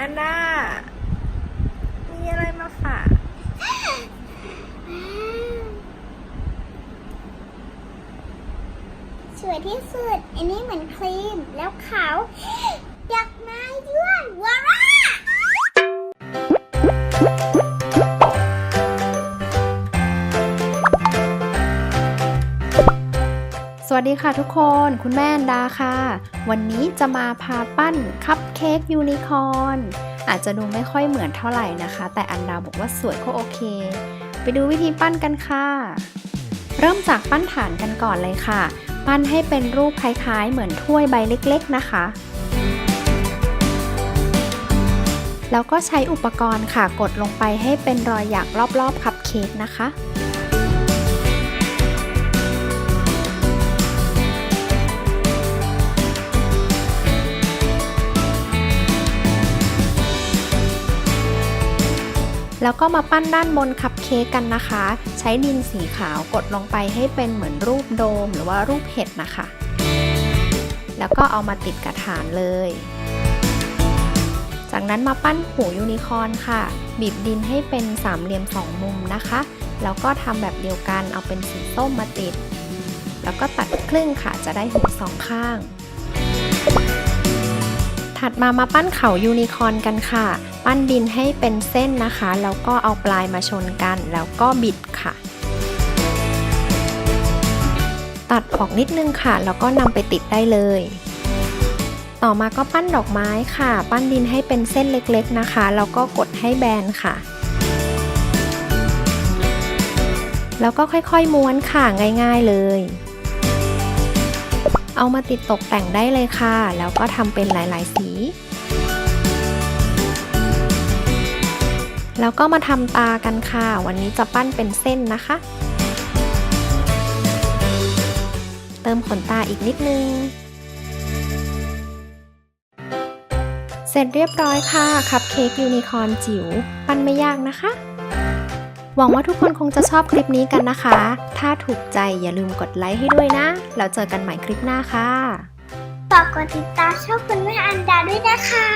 อันดามีอะไรมาฝากสวยที่สุด อันนี้เหมือนครีม แล้วขาว อยากมาด้วย สวัสดีค่ะทุกคน คุณแม่อันดาค่ะ วันนี้จะมาพาปั้นคัพเค้กยูนิคอร์นอาจจะดูไม่ค่อยเหมือนเท่าไหร่นะคะ แต่อันดาบอกว่าสวยก็โอเค ไปดูวิธีปั้นกันค่ะ เริ่มจากปั้นฐานกันก่อนเลยค่ะ ปั้นให้เป็นรูปคล้ายๆ เหมือนถ้วยใบเล็กๆนะคะ แล้วก็ใช้อุปกรณ์ค่ะกดลงไปให้เป็นรอยหยักรอบๆคัพเค้กนะคะ แล้วก็มาปั้นด้านบนคัพเค้กกันนะคะ ใช้ดินสีขาวกดลงไปให้เป็นเหมือนรูปโดมหรือว่ารูปเห็ดนะคะ แล้วก็เอามาติดกระถานเลย จากนั้นมาปั้นหูยูนิคอร์นค่ะ บีบดินให้เป็นสามเหลี่ยมสองมุมนะคะ แล้วก็ทำแบบเดียวกันเอาเป็นสีส้มมาติด แล้วก็ตัดครึ่งค่ะจะได้หูสองข้าง ถัดมามาปั้นเขายูนิคอร์นกันค่ะ ปั้นดินให้เป็นเส้นนะคะ แล้วก็เอาปลายมาชนกัน แล้วก็บิดค่ะ ตัดออกนิดนึงค่ะ แล้วก็นำไปติดได้เลย ต่อมาก็ปั้นดอกไม้ค่ะ ปั้นดินให้เป็นเส้นเล็กๆนะคะ แล้วก็กดให้แบนค่ะแล้วก็ค่อยๆม้วนค่ะง่ายๆเลย เอามาติดตกแต่งได้เลยค่ะ แล้วก็ทำเป็นหลาย ๆ สี แล้วก็มาทำตากันค่ะ วันนี้จะปั้นเป็นเส้นนะคะ เติมขนตาอีกนิดนึงเสร็จเรียบร้อยค่ะ คัพเค้กยูนิคอร์นจิ๋ว ปั้นไม่ยากนะคะ หวังว่าทุกคนคงจะชอบคลิปนี้กันนะคะ ถ้าถูกใจอย่าลืมกดไลค์ให้ด้วยนะ แล้วเจอกันใหม่คลิปหน้าค่ะ ฝากกดติดตามช่องคุณแม่อันดาด้วยนะคะ